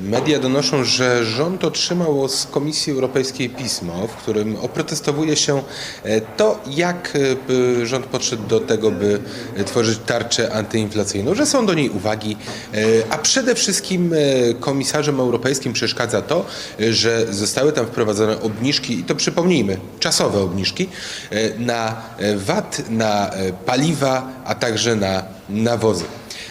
Media donoszą, że rząd otrzymał z Komisji Europejskiej pismo, w którym oprotestowuje się e, to, jak e, rząd podszedł do tego, by e, tworzyć tarczę antyinflacyjną, że są do niej uwagi, a przede wszystkim komisarzom europejskim przeszkadza to, że zostały tam wprowadzone obniżki, i to przypomnijmy, czasowe obniżki, na VAT, na paliwa, a także na nawozy.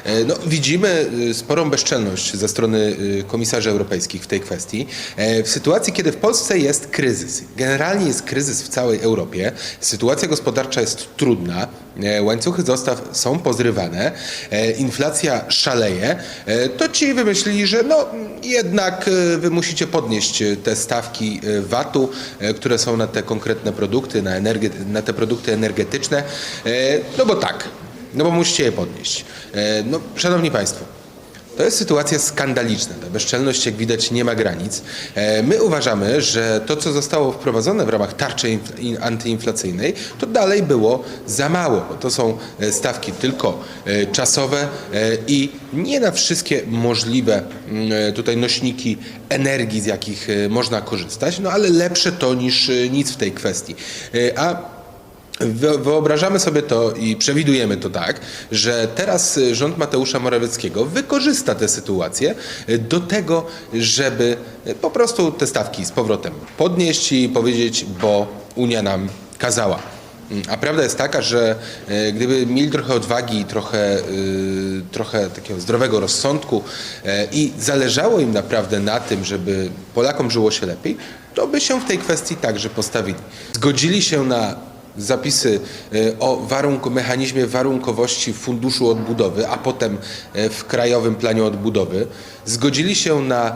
E, No, widzimy y, sporą bezczelność ze strony y, komisarzy europejskich w tej kwestii. E, W sytuacji, kiedy w Polsce jest kryzys, generalnie jest kryzys w całej Europie, sytuacja gospodarcza jest trudna, e, łańcuchy dostaw są pozrywane, e, inflacja szaleje, e, to ci wymyślili, że no jednak e, wy musicie podnieść e, te stawki e, VAT-u, e, które są na te konkretne produkty, na, energe- na te produkty energetyczne, e, no bo tak, no bo musicie je podnieść. E, No, szanowni Państwo, to jest sytuacja skandaliczna. Ta bezczelność, jak widać, nie ma granic. E, My uważamy, że to, co zostało wprowadzone w ramach tarczy inf- in- antyinflacyjnej, to dalej było za mało, bo to są e, stawki tylko czasowe i nie na wszystkie możliwe mm, tutaj nośniki energii, z jakich można korzystać, no ale lepsze to niż nic w tej kwestii. A Wyobrażamy sobie to i przewidujemy to tak, że teraz y, rząd Mateusza Morawieckiego wykorzysta tę sytuację y, do tego, żeby y, po prostu te stawki z powrotem podnieść i powiedzieć, bo Unia nam kazała. Mm, A prawda jest taka, że gdyby mieli trochę odwagi trochę, trochę takiego zdrowego rozsądku i zależało im naprawdę na tym, żeby Polakom żyło się lepiej, to by się w tej kwestii także postawili. Zgodzili się na zapisy e, o mechanizmie warunkowości Funduszu Odbudowy, a potem e, w Krajowym Planie Odbudowy. Zgodzili się na e,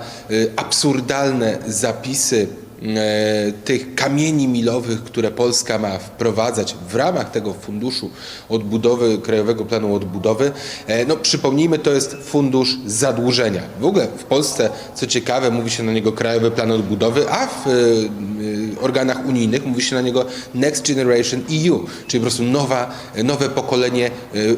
absurdalne zapisy tych kamieni milowych, które Polska ma wprowadzać w ramach tego Funduszu Odbudowy, Krajowego Planu Odbudowy. E, No przypomnijmy, to jest fundusz zadłużenia. W ogóle w Polsce, co ciekawe, mówi się na niego Krajowy Plan Odbudowy, a w e, e, organach unijnych mówi się na niego Next Generation EU, czyli po prostu nowa, nowe pokolenie e,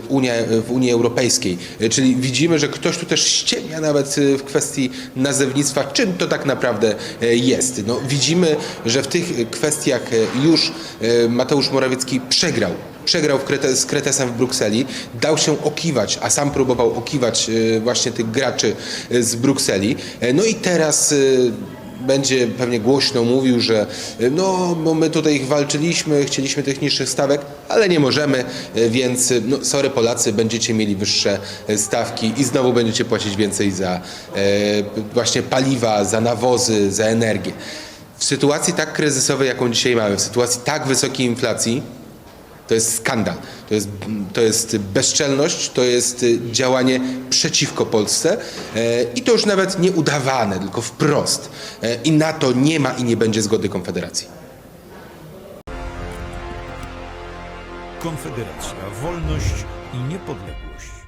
Unia, w Unii Europejskiej. E, Czyli widzimy, że ktoś tu też ściemnia nawet e, w kwestii nazewnictwa, czym to tak naprawdę e, jest. No, widzimy, że w tych kwestiach e, już e, Mateusz Morawiecki przegrał. Przegrał z Kretesem w Brukseli, dał się okiwać, a sam próbował okiwać e, właśnie tych graczy z Brukseli. No i teraz będzie pewnie głośno mówił, że no, bo my tutaj ich walczyliśmy, chcieliśmy tych niższych stawek, ale nie możemy, więc no, sorry Polacy, będziecie mieli wyższe stawki i znowu będziecie płacić więcej za e, właśnie paliwa, za nawozy, za energię. W sytuacji tak kryzysowej, jaką dzisiaj mamy, w sytuacji tak wysokiej inflacji, to jest skandal, to jest, to jest bezczelność, to jest działanie przeciwko Polsce e, i to już nawet nie udawane, tylko wprost. E, I na to nie ma i nie będzie zgody Konfederacji. Konfederacja, wolność i niepodległość.